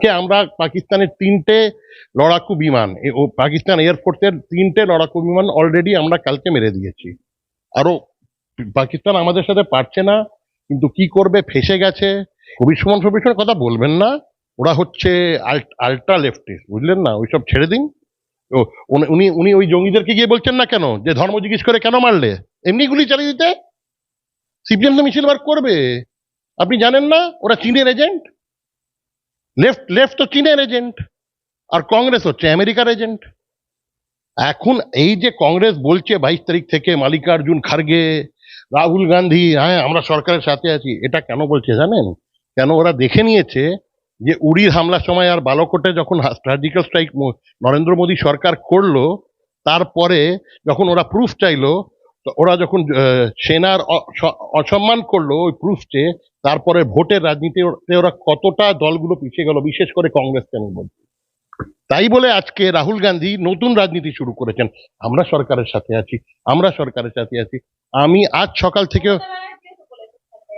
কে আমরা পাকিস্তানের তিনটে লড়াকু বিমান ও পাকিস্তান এয়ারফোর্সের তিনটে লড়াকু বিমান অলরেডি আমরা কালকে মেরে দিয়েছি। আরও পাকিস্তান আমাদের সাথে পারছে না, কিন্তু কি করবে, ফেসে গেছে। কবির সুমন সবির কথা বলবেন না, ওরা হচ্ছে আল্ট্রা লেফটিস্ট, বুঝলেন না? ওইসব ছেড়ে দিন। ও, উনি- উনি উনি ওই জঙ্গিদেরকে গিয়ে বলছেন না কেন? যে ধর্ম জিজ্ঞেস করে কেন মারলে? এমনি গুলি চালিয়ে দিতে? সিপিএম তো মিছিল বার করবে। আপনি জানেন না? ওরা চীনের এজেন্ট লেফট লেফট তো চীনের এজেন্ট আর কংগ্রেস হচ্ছে আমেরিকার এজেন্ট এখন এই যে কংগ্রেস বলছে বাইশ তারিখ থেকে মালিকার্জুন খার্গে, রাহুল গান্ধী হ্যাঁ আমরা সরকারের সাথে আছি, এটা কেন বলছে জানেন? কেন ওরা দেখে নিয়েছে যে উড়ির হামলার সময় আর বালকোটে যখন সার্জিক্যাল স্ট্রাইক নরেন্দ্র মোদী সরকার করল, তারপরে যখন ওরা প্রুফ চাইলো তো ওরা যখন সেনার অসম্মান করল ওই প্রুফ চেয়ে তারপরে ভোটের রাজনীতিতে ওরা কতটা দলগুলো পিছিয়ে গেল, বিশেষ করে কংগ্রেসকে আমি বলছি? তাই বলে আজকে রাহুল গান্ধী নতুন রাজনীতি শুরু করেছেন। আমরা সরকারের সাথে আছি, আমরা সরকারের সাথে আছি। আমি আজ সকাল থেকে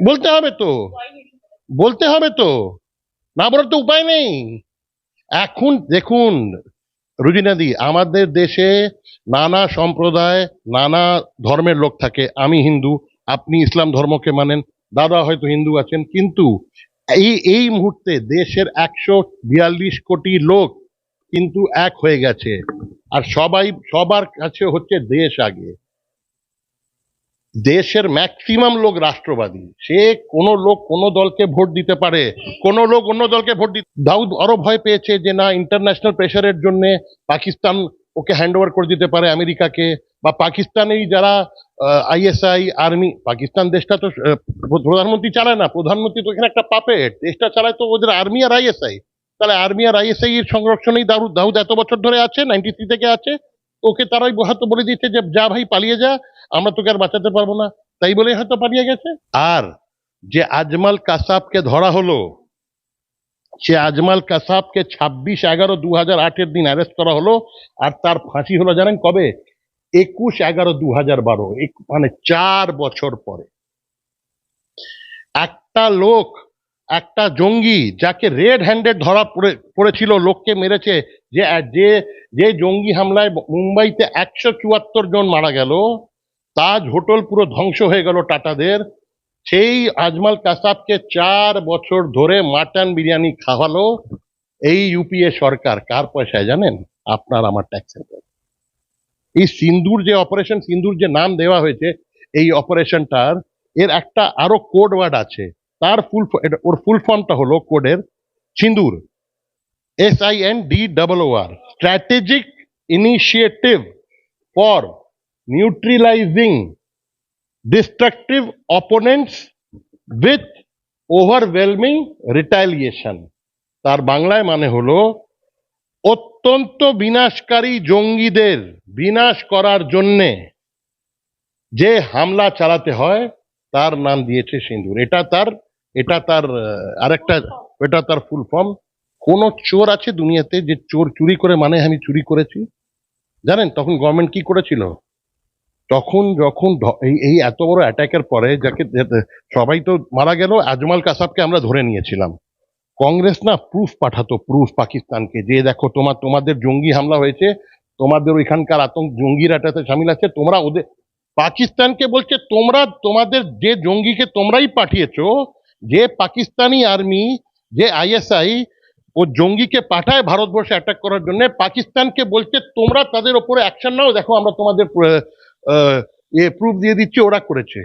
বলতে হবে তো, বলতে হবে তো, না বলার তো উপায় নেই। এখন দেখুন রুজিনাদি আমাদের দেশে নানা সম্প্রদায়, নানা ধর্মের লোক থাকে। আমি হিন্দু, আপনি ইসলাম ধর্মকে মানেন, দাদা হয়তো হিন্দু আছেন, কিন্তু এই এই মুহূর্তে দেশের একশো বিয়াল্লিশ কোটি লোক কিন্তু এক হয়ে গেছে। আর সবাই, সবার কাছে হচ্ছে দেশ আগে। দেশের ম্যাক্সিমাম লোক রাষ্ট্রবাদী। সে কোনো লোক কোনো দলকে ভোট দিতে পারে, কোনো লোক অন্য দলকে ভোট দিতে দাউদ আরও ভয় পেয়েছে যে না ইন্টারন্যাশনাল প্রেশারের জন্য পাকিস্তান ওকে হ্যান্ড ওভার করে দিতে পারে আমেরিকাকে, বা পাকিস্তানেই যারা আইএসআই আর্মি পাকিস্তান দেশটা তো প্রধানমন্ত্রী চালায় না, প্রধানমন্ত্রী তো এখানে একটা পাপেট দেশটা চালায় তো ওদের আর্মি আর আইএসআই তাহলে আর্মি আর আইএসআই এর সংরক্ষণেই দাউদ দাউদ এত বছর ধরে আছে নাইনটি থ্রি থেকে আছে। ওকে তারাই হয়তো বলে দিচ্ছে যে, যা ভাই, পালিয়ে যা, আমরা তোকে আর বাঁচাতে পারব না। তাই বলে হয়তো পালিয়ে গেছে। আর যে আজমাল কাসাবকে ধরা হলো, সে আজমাল কাসাবকে ছাব্বিশ এগারো দু হাজার আটের দিন অ্যারেস্ট করা হলো, আর তার ফাঁসি হলো জানেন কবে? একুশ এগারো দু হাজার বারো মানে চার বছর পরে। একটা লোক একটা জঙ্গি যাকে রেড হ্যান্ডেড ধরা পড়ে, পড়েছিল, লোককে মেরেছে, যে যে যে জঙ্গি হামলায় মুম্বাইতে একশো চুয়াত্তর জন মারা গেল, তাজ হোটেল পুরো ধ্বংস হয়ে গেল টাটাদের। সেই আজমাল কাসাবকে চার বছর ধরে মাটন বিরিয়ানি খাওয়ালো এই ইউপিএ সরকার। কার পয়সায় জানেন? আপনার আমার ট্যাক্সের এই সিন্দুর যে অপারেশন সিন্দুর যে নাম দেওয়া হয়েছে, এই অপারেশনটার এর একটা আরও কোড ওয়ার্ড আছে। তার ফুল ওর ফুল ফর্মটা হলো কোডের Sindoor. S I N D double R strategic initiative for neutralizing destructive opponents with overwhelming retaliation তার বাংলায় মানে হলো অত্যন্ত বিনাশকারী জঙ্গিদের বিনাশ করার জন্যে যে হামলা চালাতে হয়, তার নাম দিয়েছে সিন্দুর। এটা তার এটা তার আরেকটা, এটা তার ফুল ফর্ম কোন চোর আছে দুনিয়াতে যে চোর চুরি করে মানে আমি চুরি করেছি? জানেন, তখন গভর্নমেন্ট কি করেছিল? তখন যখন এই এই এত বড় অ্যাটাকের পরে যাকে সবাই তো মারা গেল, আজমাল কাসাবকে আমরা ধরে নিয়েছিলাম। কংগ্রেস না প্রুফ পাঠাতো প্রুফ পাকিস্তানকে, যে দেখো তোমার তোমাদের জঙ্গি হামলা হয়েছে, তোমাদের ওইখানকার আতঙ্ক, জঙ্গিরা এটাতে সামিল আছে, তোমরা ওদের, পাকিস্তানকে বলছে তোমরা, তোমাদের যে জঙ্গিকে তোমরাই পাঠিয়েছো যে পাকিস্তানি আর্মি, যে আইএসআই, ও জঙ্গিকে পাঠায় ভারতবর্ষে অ্যাটাক করার জন্য, পাকিস্তানকে বলছে, তোমরা তাদের ওপরে অ্যাকশন নাও, দেখো আমরা তোমাদের প্রুফ দিয়ে দিচ্ছি, ওরা করেছে।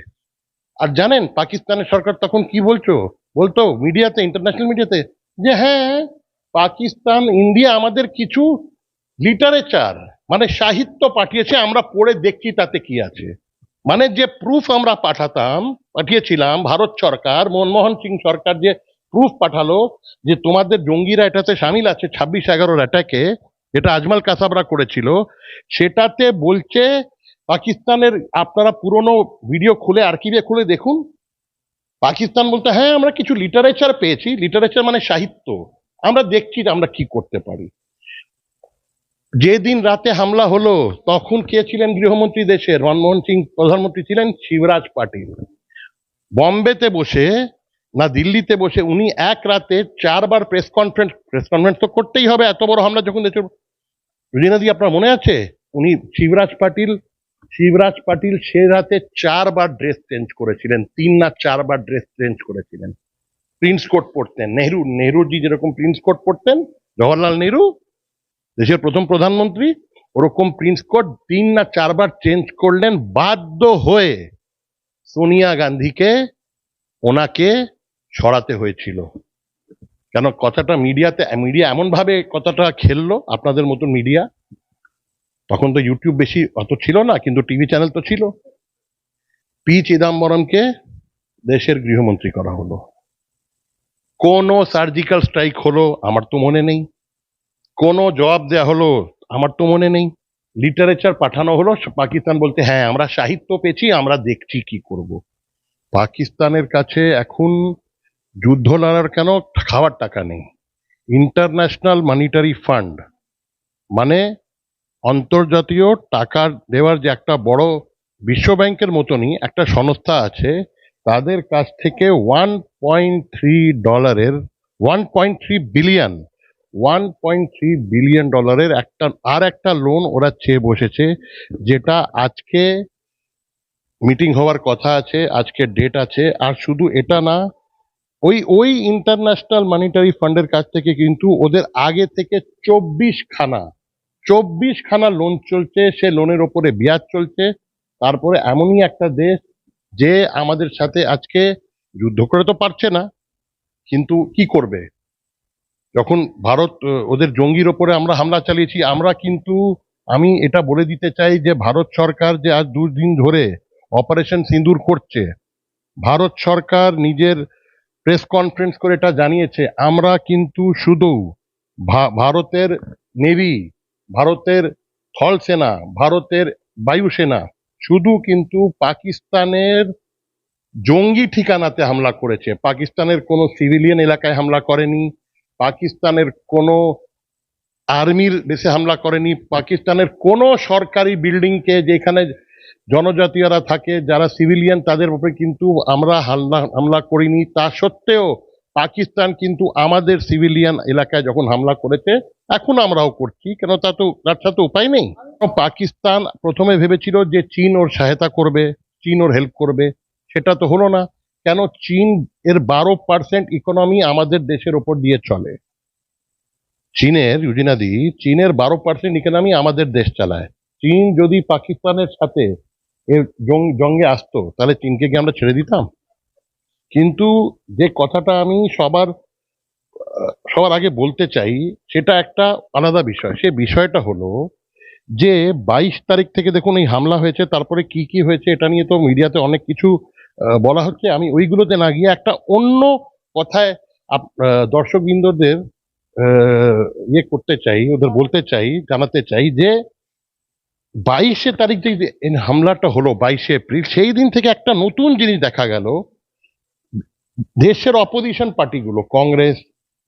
আর জানেন, পাকিস্তানের সরকার তখন কি বলছো? বলতো মিডিয়াতে ইন্টারন্যাশনাল মিডিয়াতে, যে হ্যাঁ পাকিস্তান, ইন্ডিয়া আমাদের কিছু লিটারেচার মানে সাহিত্য পাঠিয়েছে, আমরা পড়ে দেখছি তাতে কি আছে। মানে যে প্রুফ আমরা পাঠাতাম, পাঠিয়েছিলাম, ভারত সরকার, মনমোহন সিং সরকার যে প্রুফ পাঠালো যে তোমাদের জঙ্গিরা এটাতে সামিল আছে ছাব্বিশ এগারোর অ্যাটাকে যেটা আজমাল কাসাবরা করেছিল, সেটাতে বলছে পাকিস্তানের, আপনারা পুরনো ভিডিও খুলে আর্কিভে খুলে দেখুন। পাকিস্তান বলতে হ্যাঁ আমরা কিছু লিটারেচার পেয়েছি লিটারেচার মানে সাহিত্য। আমরা দেখছি আমরা কি করতে পারি। যেদিন রাতে হামলা হলো, তখন কে ছিলেন গৃহমন্ত্রী দেশের? মনমোহন সিং প্রধানমন্ত্রী ছিলেন শিবরাজ পাটিল। বম্বেতে বসে না দিল্লিতে বসে উনি এক রাতে চারবার প্রেস কনফারেন্স প্রেস কনফারেন্স তো করতেই হবে, এত বড় হামলা যখন দেশের রুজিনাদি আপনার মনে আছে? উনি শিবরাজ পাটিল শিবরাজ পাটিল সে রাতে চারবার ড্রেস চেঞ্জ করেছিলেন, তিন না চারবার ড্রেস চেঞ্জ করেছিলেন। প্রিন্স কোট পরতেন, নেহরু, নেহরুজি যেরকম প্রিন্স কোট পরতেন জওয়াহরলাল নেহরু দেশের প্রথম প্রধানমন্ত্রী, ওরকম প্রিন্স কোট তিন না চারবার চেঞ্জ করলেন, বাধ্য হয়ে সোনিয়া গান্ধীকে ওনাকে সরাতে হয়েছিল। কেন? কথাটা মিডিয়াতে, মিডিয়া এমন ভাবে কথাটা খেললো, আপনাদের মতন মিডিয়া। তখন তো ইউটিউব বেশি অত ছিল না, কিন্তু টিভি চ্যানেল তো ছিল। পি চিদাম্বরমকে দেশের গৃহমন্ত্রী করা হলো। কোন সার্জিক্যাল স্ট্রাইক হলো, আমার তো মনে নেই। কোন জবাব দেয়া হলো, আমার তো মনে নেই। লিটারেচার পাঠানো হলো, পাকিস্তান বলতে হ্যাঁ আমরা সাহিত্য পেয়েছি, আমরা দেখছি কি করব। পাকিস্তানের কাছে এখন যুদ্ধ লড়ার কেন খাওয়ার টাকা নেই। ইন্টারন্যাশনাল মানিটারি ফান্ড মানে আন্তর্জাতীয় টাকা দেওয়ার যে একটা বড় বিশ্ব ব্যাংকের মতনই একটা সংস্থা আছে, তাদের কাছ থেকে ওয়ান পয়েন্ট থ্রি ডলারের one point three billion one point three billion ডলারের একটা, আর একটা লোন ওরা চেয়ে বসেছে, যেটা আজকে মিটিং হওয়ার কথা আছে, আজকে ডেট আছে, আর শুধু এটা না, ওই ওই ইন্টারন্যাশনাল মানিটারি ফান্ডের কাছ থেকে কিন্তু ওদের আগে থেকে চব্বিশ খানা চব্বিশ খানা লোন চলছে, সে লোনের ওপরে বিয়াজ চলছে, তারপরে এমনই একটা দেশ যে আমাদের সাথে আজকে যুদ্ধ করে তো পারছে না, কিন্তু কি করবে? যখন ভারত ওদের জঙ্গির ওপরে আমরা হামলা চালিয়েছি, আমরা কিন্তু, আমি এটা বলে দিতে চাই যে ভারত সরকার যে আজ দুদিন ধরে অপারেশন সিঁদুর করছে, ভারত সরকার নিজের প্রেস কনফারেন্স করে এটা জানিয়েছে, আমরা কিন্তু শুধু ভারতের নেভি, ভারতের স্থল সেনা, ভারতের বায়ুসেনা শুধু কিন্তু পাকিস্তানের জঙ্গি ঠিকানাতে হামলা করেছে, পাকিস্তানের কোনো সিভিলিয়ান এলাকায় হামলা করেনি পাকিস্তানের কোনো আর্মির বেশি হামলা করেনি, পাকিস্তানের কোনো সরকারি বিল্ডিংকে যেখানে জনজাতীয়রা থাকে, যারা সিভিলিয়ান, তাদের উপরে কিন্তু আমরা হামলা হামলা করিনি। তা সত্ত্বেও পাকিস্তান কিন্তু আমাদের সিভিলিয়ান এলাকায় যখন হামলা করেছে, এখন আমরাও করছি। কেন তা তো, তার সাথে উপায় নেই। পাকিস্তান প্রথমে ভেবেছিল যে চীন ওর সহায়তা করবে, চীন ওর হেল্প করবে। সেটা তো হলো না। কেন চীন এর বারো পার্সেন্ট ইকোনমি আমাদের দেশের ওপর দিয়ে চলে? চীনের ইউজিনাদি চীনের বারো পার্সেন্ট ইকোনমি আমাদের দেশ চালায়। চীন যদি পাকিস্তানের সাথে এর জঙ্গে আসতো, তাহলে চীনকে কি আমরা ছেড়ে দিতাম? কিন্তু যে কথাটা আমি সবার সবার আগে বলতে চাই, সেটা একটা আলাদা বিষয়। সে বিষয়টা হলো যে বাইশ তারিখ থেকে দেখুন এই হামলা হয়েছে, তারপরে কি কি হয়েছে, এটা নিয়ে তো মিডিয়াতে অনেক কিছু বলা হচ্ছে আমি ওইগুলোতে না গিয়ে একটা অন্য কথায় দর্শকবৃন্দদের ইয়ে করতে চাই, ওদের বলতে চাই, জানাতে চাই যে বাইশে তারিখ যে হামলাটা হলো, বাইশে এপ্রিল, সেই দিন থেকে একটা নতুন জিনিস দেখা গেল। দেশের অপোজিশন পার্টিগুলো, কংগ্রেস,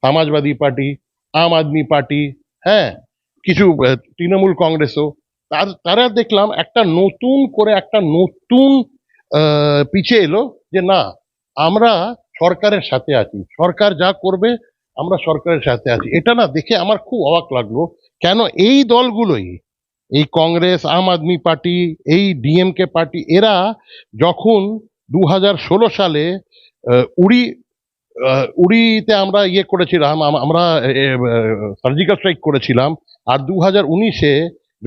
সমাজবাদী পার্টি, আম আদমি পার্টি হ্যাঁ কিছু তৃণমূল কংগ্রেসও, তার, তারা দেখলাম একটা নতুন করে একটা নতুন পিছে এলো যে না, আমরা সরকারের সাথে আছি। সরকার যা করবে, আমরা সরকারের সাথে আছি। এটা না দেখে আমার খুব অবাক লাগল। কেন এই দলগুলোই, এই কংগ্রেস, আম আদমি পার্টি, এই ডিএমকে পার্টি, এরা যখন দু ষোলো সালে উড়ি উড়িতে আমরা ইয়ে করেছিলাম আমরা সার্জিক্যাল স্ট্রাইক করেছিলাম, আর দু হাজার উনিশে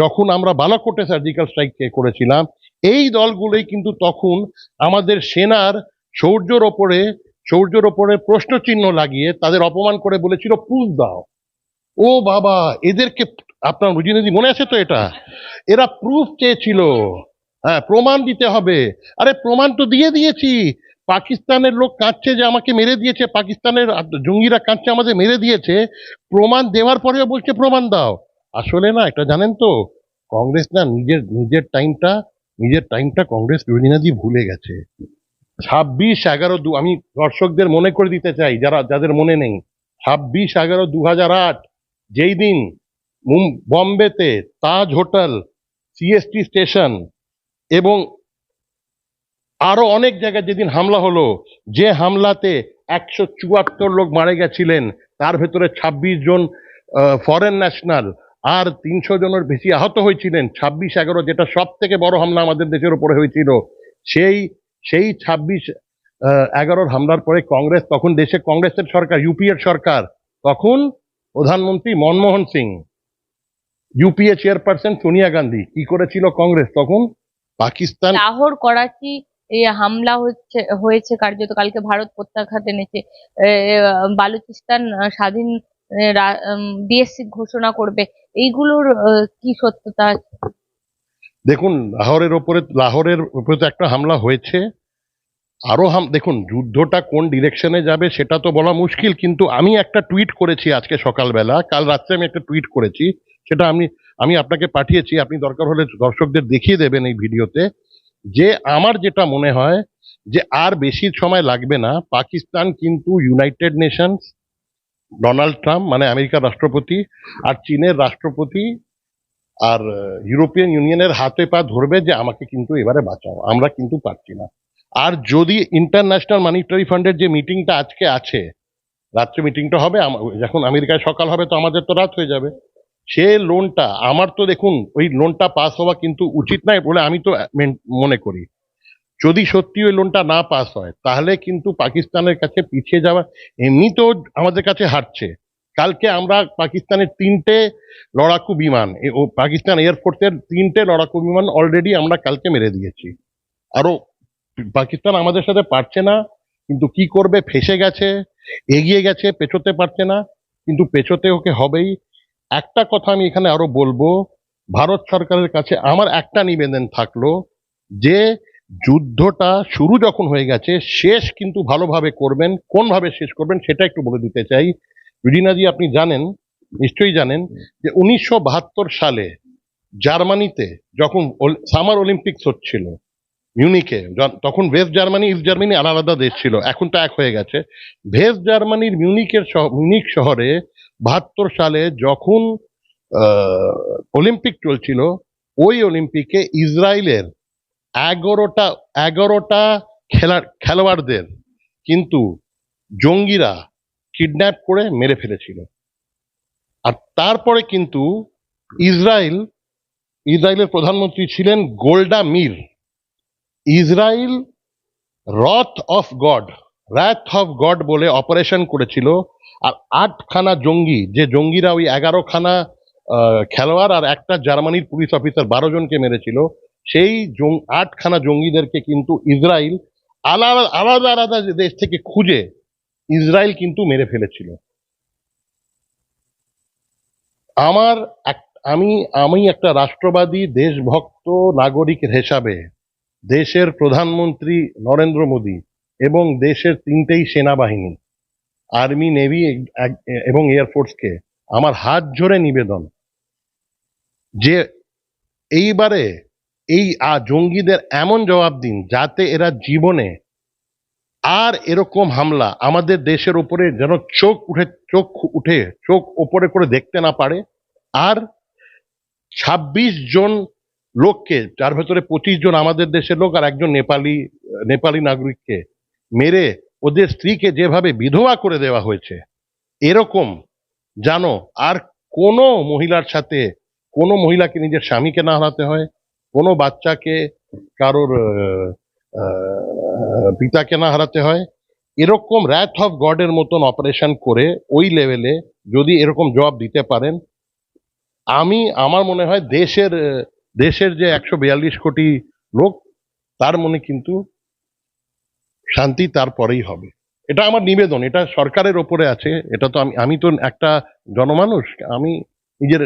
যখন আমরা বালাকোটে সার্জিক্যাল স্ট্রাইক করেছিলাম এই দলগুলোই কিন্তু তখন আমাদের সেনার শৌর্যর ওপরে শৌর্যর ওপরে প্রশ্নচিহ্ন লাগিয়ে তাদের অপমান করে বলেছিল পুষ দাও। ও বাবা, এদেরকে আপনার রুজিনদি মনে আছে তো এটা? এরা প্রুফ চেয়েছিল। হ্যাঁ প্রমাণ দিতে হবে। আরে, প্রমাণ তো দিয়ে দিয়েছি। পাকিস্তানের লোক কাঁদছে যে আমাকে মেরে দিয়েছে, পাকিস্তানের জঙ্গিরা কাঁদছে, আমাদের মেরে দিয়েছে। প্রমাণ দেওয়ার পরেও বলছে, প্রমাণ দাও। আসলে না, এটা জানেন তো, কংগ্রেস না নিজের নিজের টাইমটা নিজের টাইমটা কংগ্রেস রুজিনাদি ভুলে গেছে। ছাব্বিশ এগারো দু, আমি দর্শকদের মনে করে দিতে চাই, যারা, যাদের মনে নেই, ছাব্বিশ এগারো দু হাজার আট, যেই দিন বম্বেতে তাজ হোটেল সিএসটি স্টেশন এবং আরও অনেক জায়গায় যেদিন হামলা হলো, যে হামলাতে একশো চুয়াত্তর লোক মারা গেছিলেন, তার ভেতরে ছাব্বিশ জন ফরেন ন্যাশনাল আর তিনশো জনের বেশি আহত হয়েছিলেন, ছাব্বিশ এগারো, যেটা সব থেকে বড় হামলা আমাদের দেশের উপরে হয়েছিল। সেই সেই ছাব্বিশ এগারোর হামলার পরে কংগ্রেস, তখন দেশে কংগ্রেসের সরকার, ইউপিএর সরকার, তখন প্রধানমন্ত্রী মনমোহন সিং, ইউপিএ চেয়ারপারসন সোনিয়া গান্ধী, কি করেছিল কংগ্রেস তখন? পাকিস্তান লাহোর, করাচি, এই হামলা হচ্ছে, হয়েছে কার্যত, কালকে ভারত প্রত্যাঘাত এনেছে। বালুচিস্তান স্বাধীন ডিএসসি ঘোষণা করবে এইগুলোর কি সত্যতা? দেখুন, লাহোরের ওপরে, লাহোরের উপরে তো একটা হামলা হয়েছে আরও হাম, দেখুন, যুদ্ধটা কোন ডিরেকশনে যাবে সেটা তো বলা মুশকিল, কিন্তু আমি একটা টুইট করেছি আজকে সকালবেলা, কাল রাত্রে আমি একটা টুইট করেছি, সেটা আমি আমি আপনাকে পাঠিয়েছি, আপনি দরকার হলে দর্শকদের দেখিয়ে দেবেন এই ভিডিওতে, যে আমার যেটা মনে হয়, যে আর বেশি সময় লাগবে না, পাকিস্তান কিন্তু ইউনাইটেড নেশনস ডোনাল্ড ট্রাম্প মানে আমেরিকার রাষ্ট্রপতি, আর চীনের রাষ্ট্রপতি, আর ইউরোপিয়ান ইউনিয়নের হাতে পা ধরবে যে আমাকে কিন্তু এবারে বাঁচাও, আমরা কিন্তু পারছি না। আর যদি ইন্টারন্যাশনাল মানিটারি ফান্ডের যে মিটিংটা আজকে আছে, রাত্রে মিটিংটা হবে যখন আমেরিকায় সকাল হবে তো আমাদের তো রাত হয়ে যাবে। সে লোনটা আমার তো দেখুন, ওই লোনটা পাস হওয়া কিন্তু উচিত নয় বলে আমি তো মেন- মনে করি। যদি সত্যি ওই লোনটা না পাস হয়, তাহলে কিন্তু পাকিস্তানের কাছে পিছিয়ে যাওয়া এমনি তো আমাদের কাছে হারছে। কালকে আমরা পাকিস্তানের তিনটে লড়াকু বিমান ও পাকিস্তান এয়ারফোর্সের তিনটে লড়াকু বিমান অলরেডি আমরা কালকে মেরে দিয়েছি। আরও পাকিস্তান আমাদের সাথে পারছে না, কিন্তু কি করবে, ফেসে গেছে, এগিয়ে গেছে, পেছোতে পারছে না, কিন্তু পেছোতে ওকে হবেই। একটা কথা আমি এখানে আরও বলব, ভারত সরকারের কাছে আমার একটা নিবেদন থাকল যে যুদ্ধটা শুরু যখন হয়ে গেছে, শেষ কিন্তু ভালোভাবে করবেন, কোনভাবে শেষ করবেন সেটা একটু বলে দিতে চাই। রিনাজি আপনি জানেন, নিশ্চয়ই জানেন, যে উনিশশো বাহাত্তর সালে জার্মানিতে যখন সামার অলিম্পিক্স হচ্ছিল মিউনিকে তখন ওয়েস্ট জার্মানি, ইস্ট জার্মানি আলাদা আলাদা দেশ ছিল, এখন তো এক হয়ে গেছে। ওয়েস্ট জার্মানির মিউনিকের মিউনিক শহরে বাহাত্তর সালে যখন অলিম্পিক চলছিল, ওই অলিম্পিকে ইসরায়েলের এগারোটা এগারোটা খেলা, খেলোয়াড়দের কিন্তু জঙ্গিরা কিডন্যাপ করে মেরে ফেলেছিল। আর তারপরে কিন্তু ইসরায়েল, ইসরায়েলের প্রধানমন্ত্রী ছিলেন Golda Meir. Israel wrath of God wrath of God বলে অপারেশন করেছিল। আর আটখানা জঙ্গি, যে জঙ্গিরা ওই এগারোখানা খেলোয়াড় আর একটা জার্মানির পুলিশ অফিসার বারো জনকে মেরেছিল সেই আটখানা জঙ্গিদেরকে কিন্তু ইসরায়েল আলাদা আলাদা আলাদা দেশ থেকে খুঁজে ইসরায়েল কিন্তু মেরে ফেলেছিল। আমার আমি আমি একটা রাষ্ট্রবাদী, দেশভক্ত নাগরিক হিসাবে দেশের প্রধানমন্ত্রী নরেন্দ্র মোদী এবং দেশের তিনটেই সেনাবাহিনী, আর্মি, নেভি এবং এয়ারফোর্সকে আমার হাত জোড়ে নিবেদন যে এইবারে এই আ- জঙ্গিদের এমন জবাব দিন যাতে এরা জীবনে আর এরকম হামলা আমাদের দেশের উপরে যেন চোখ উঠে চোখ উঠে, চোখ ওপরে করে দেখতে না পারে। আর ছাব্বিশ জন লোককে, যার ভেতরে পঁচিশ জন আমাদের দেশের লোক আর একজন নেপালি নেপালি নাগরিককে মেরে ওদের স্ত্রীকে যেভাবে বিধবা করে দেওয়া হয়েছে, এরকম জানো আর কোনো মহিলার সাথে, কোনো মহিলাকে নিজের স্বামীকে না হারাতে হয়। কোনো বাচ্চাকে কারোর পিতাকে না হারাতে হয়। এরকম র্যাথ অফ গডের মতন অপারেশন করে ওই লেভেলে যদি এরকম জবাব দিতে পারেন, আমি, আমার মনে হয় দেশের দেশের যে একশো বিয়াল্লিশ কোটি লোক, তার মনে কিন্তু শান্তি তারপরেই হবে। এটা আমার নিবেদন, এটা সরকারের ওপরে আছে, এটা তো আমি আমি তো একটা জনমানুষ, আমি নিজের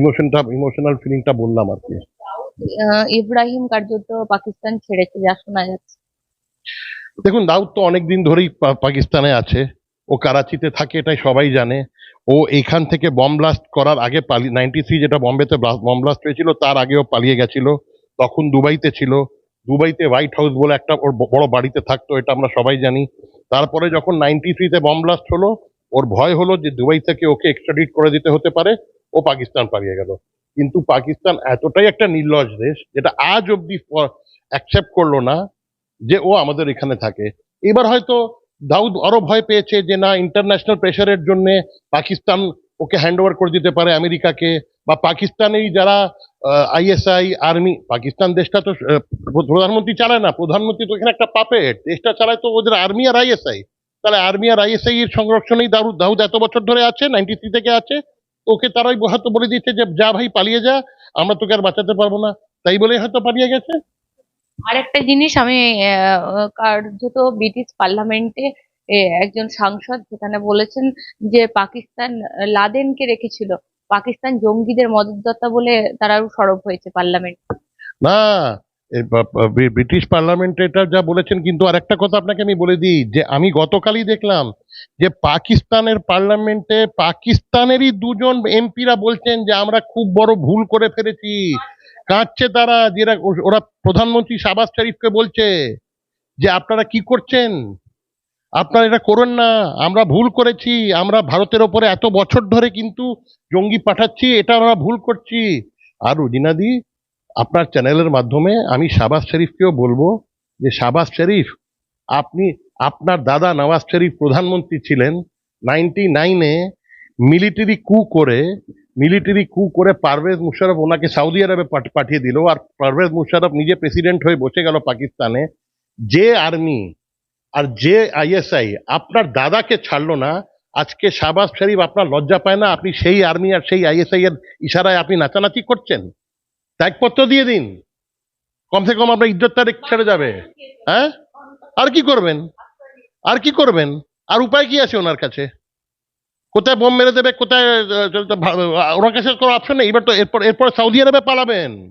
ইমোশনটা ইমোশনাল ফিলিংটা বললাম আর কি। ইব্রাহিম কার্যত পাকিস্তান ছেড়েছে যা শোনা যাচ্ছে দেখুন, দাউদ তো অনেকদিন ধরেই পাকিস্তানে আছে। ও কারাচিতে থাকে, এটাই সবাই জানে। ও এখান থেকে বম ব্লাস্ট করার আগে পালি, নাইনটি থ্রি যেটা বম্বেতে বম ব্লাস্ট হয়েছিল, তার আগেও পালিয়ে গেছিল। তখন দুবাইতে ছিল। দুবাইতে হোয়াইট হাউস বলে একটা ওর বড় বাড়িতে থাকতো, এটা আমরা সবাই জানি। তারপরে যখন নাইনটি থ্রিতে বম ব্লাস্ট হলো, ওর ভয় হলো যে দুবাই থেকে ওকে এক্সট্রাডিট করে দিতে হতে পারে, ও পাকিস্তান পালিয়ে গেল। কিন্তু পাকিস্তান এতটাই একটা নির্লজ দেশ, যেটা আজ অব্দি অ্যাকসেপ্ট করল না যে ও আমাদের এখানে থাকে। এবার হয়তো দাউদ আরও ভয় পেয়েছে যে না ইন্টারন্যাশনাল প্রেশারের জন্য পাকিস্তান ওকে হ্যান্ড ওভার করে দিতে পারে আমেরিকাকে, বা পাকিস্তানেই যারা আইএসআই আর্মি পাকিস্তান দেশটা তো প্রধানমন্ত্রী চালায় না, প্রধানমন্ত্রী তো এখানে একটা পাপেট দেশটা চালায় তো ওদের আর্মি আর আইএসআই তাহলে আর্মি আর আইএসআই এর সংরক্ষণেই দাউদ দাউদ এত বছর ধরে আছে নাইনটি থ্রি থেকে আছে ওকে তারাই হয়তো বলে দিচ্ছে যে যা ভাই পালিয়ে যা আমরা তোকে আর বাঁচাতে পারব না। তাই বলে হয়তো পালিয়ে গেছে। আরেকটা জিনিস আমি কার্যত ব্রিটিশ পার্লামেন্টে একজন সাংসদ সেখানে বলেছেন যে পাকিস্তান লাদেনকে রেখেছিল। পাকিস্তান জঙ্গিদের মদতদাতা বলে তারাও সরব হয়েছে পার্লামেন্ট। না ব্রিটিশ পার্লামেন্টে এটা যা বলেছেন, কিন্তু আরেকটা কথা আপনাকে আমি বলে দিই, যে আমি গতকালই দেখলাম যে পাকিস্তানের পার্লামেন্টে পাকিস্তানেরই দুজন এমপিরা বলছেন যে আমরা খুব বড় ভুল করে ফেলেছি। কাঁদছে তারা যেরা ওরা প্রধানমন্ত্রী শাহবাজ শরীফকে বলছে যে আপনারা কি করছেন? আপনারা এটা করুন না, আমরা ভুল করেছি, আমরা ভারতের ওপরে এত বছর ধরে কিন্তু জঙ্গি পাঠাচ্ছি, এটা আমরা ভুল করছি। আর রুজিনাদি আপনার চ্যানেলের মাধ্যমে আমি শাবাজ শরীফকেও বলব যে শাবাজ শরীফ, আপনি, আপনার দাদা নওয়াজ শরীফ প্রধানমন্ত্রী ছিলেন, নাইনটি নাইনে মিলিটারি কু করে, মিলিটারি কু করে পারভেজ মুশারফ ওনাকে সৌদি আরবে পাঠিয়ে দিল আর পারভেজ মুশারফ নিজে প্রেসিডেন্ট হয়ে বসে গেল পাকিস্তানে। যে আর্মি আর যে আইএসআই আপনার দাদাকে ছাড়লো না, আজকে শাহবাজ শরীফ আপনার লজ্জা পায় না? আপনি সেই আর্মি আর সেই আইএসআই এর ইশারায় আপনি নাচানাচি করছেন? ত্যাগপত্র দিয়ে দিন। কমসে কম আপনার ইজ্জত তারিখ ছেড়ে যাবে। হ্যাঁ? আর কি করবেন? আর কি করবেন? আর উপায় কি আছে ওনার কাছে? কোথায় বোম মেরে দেবে, কোথায় ওনার কাছে কোনো অপশন নেই। এবার তো এরপর এরপর সৌদি আরবে পালাবেন।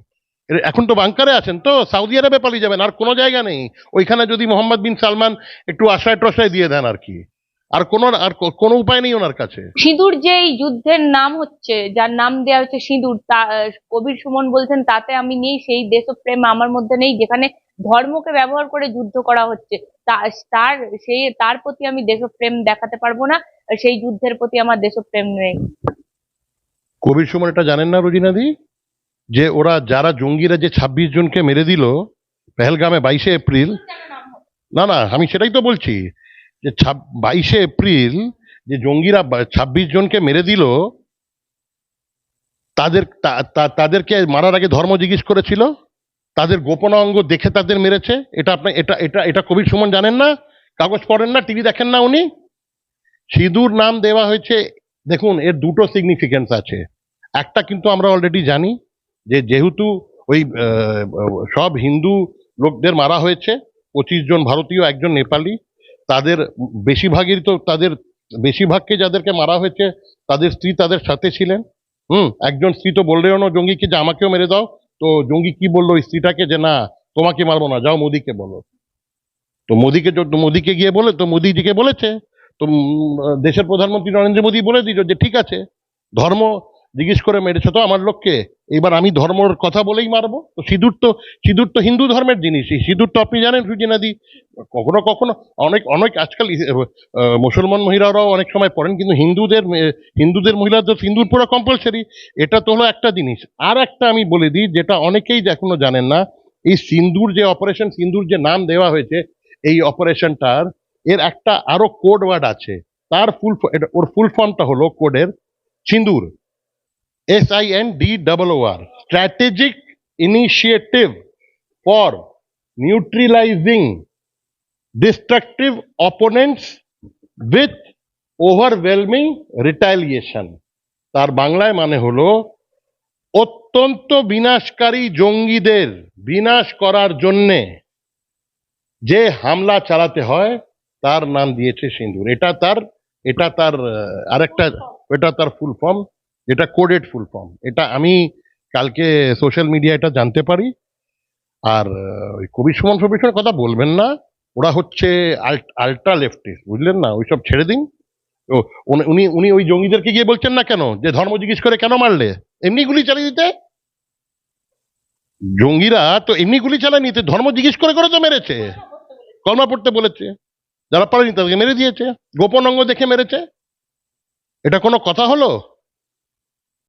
এখন তো বাংকারে আছেন তো, সৌদি আরবে পালিয়ে যাবেন। আর কোনো জায়গা নেই। ওইখানে যদি মোহাম্মদ বিন সালমান একটু আশ্রয় টশ্রয় দিয়ে দেন আর কি। আর কোনো আর কোনো উপায় নেই ওনার কাছে। সিঁদুর যে এই যুদ্ধের নাম হচ্ছে যার নাম দেওয়া হচ্ছে সিঁদুর তা কবির সুমন বলছেন তাতে আমি নেই সেই দেশপ্রেম আমার মধ্যে নেই যেখানে ধর্মকে ব্যবহার করে যুদ্ধ করা হচ্ছে। তার সেই তার প্রতি আমি দেশপ্রেম দেখাতে পারব না সেই যুদ্ধের প্রতি আমার দেশপ্রেম নেই। কবির সুমন এটা জানেন না রোজিনাদি যে ওরা যারা জঙ্গিরা যে ছাব্বিশ জনকে মেরে দিল পেহেলগামে বাইশে এপ্রিল না না আমি সেটাই তো বলছি। যে বাইশে এপ্রিল যে জঙ্গিরা ছাব্বিশ জনকে মেরে দিল, তাদের তাদেরকে মারার আগে ধর্ম জিজ্ঞেস করেছিল? তাদের গোপন অঙ্গ দেখে তাদের মেরেছে? এটা আপনি, এটা এটা এটা কবির সুমন জানেন না? কাগজ পড়েন না? টিভি দেখেন না উনি? সিঁদুর নাম দেওয়া হয়েছে, দেখুন, এর দুটো সিগনিফিকেন্স আছে। একটা কিন্তু আমরা অলরেডি জানি, যে যেহেতু ওই সব হিন্দু লোকদের মারা হয়েছে, পঁচিশ জন ভারতীয়, একজন নেপালি তাদের বেশিরভাগই তো তাদের, বেশিরভাগকে যাদেরকে মারা হয়েছে, তাদের স্ত্রী তাদের সাথে ছিলেন। হুম, একজন স্ত্রী তো বললেও না জঙ্গিকে যে আমাকেও মেরে দাও। তো জঙ্গি কি বলল স্ত্রীটাকে যে, না, তোমাকে মারবো না, যাও মোদিকে বলো। তো মোদিকে মোদিকে গিয়ে বলে, তো মোদিজিকে বলেছে। তো দেশের প্রধানমন্ত্রী নরেন্দ্র মোদী বলে দিল যে, ঠিক আছে, ধর্ম জিজ্ঞেস করে মেরেছে তো আমার লোককে? এবার আমি ধর্মর কথা বলেই মারবো? তো সিঁদুর তো সিঁদুর তো হিন্দু ধর্মের জিনিস। এই সিঁদুর তো আপনি জানেন সুজিনাদি কখনো কখনো অনেক অনেক আজকাল মুসলমান মহিলারাও অনেক সময় পড়েন, কিন্তু হিন্দুদের হিন্দুদের মহিলাদের সিঁদুর পুরো কম্পালসারি এটা তো হলো একটা জিনিস। আর একটা আমি বলে দিই, যেটা অনেকেই এখনও জানেন না, এই সিন্দুর যে অপারেশন সিন্দুর যে নাম দেওয়া হয়েছে, এই অপারেশনটার এর একটা আরও কোড ওয়ার্ড আছে। তার ফুল ওর ফুল ফর্মটা হলো কোডের Sindoor I N D double O R strategic initiative for neutralizing destructive opponents with overwhelming retaliation তার বাংলায় মানে হলো, অত্যন্ত বিনাশকারী জঙ্গিদের বিনাশ করার জন্যে যে হামলা চালাতে হয়, তার নাম দিয়েছে সিন্দুর। এটা তার এটা তার আরেকটা, এটা তার ফুল ফর্ম যেটা কোডেড ফুল ফর্ম এটা আমি কালকে সোশ্যাল মিডিয়া এটা জানতে পারি। আর ওই কবির সুমন সবির কথা বলবেন না। ওরা হচ্ছে আল্ট্রা লেফটিস্ট বুঝলেন না? ওইসব ছেড়ে দিন। উনি- উনি উনি ওই জঙ্গিদেরকে গিয়ে বলছেন না কেন? যে ধর্ম জিজ্ঞেস করে কেন মারলে? এমনি গুলি চালিয়ে দিতে? জঙ্গিরা তো এমনি গুলি চালায় নিতে ধর্ম জিজ্ঞেস করে করে তো মেরেছে। কলমা পড়তে বলেছে। যারা পারেনি তাদেরকে মেরে দিয়েছে। গোপন অঙ্গ দেখে মেরেছে। এটা কোনো কথা হলো?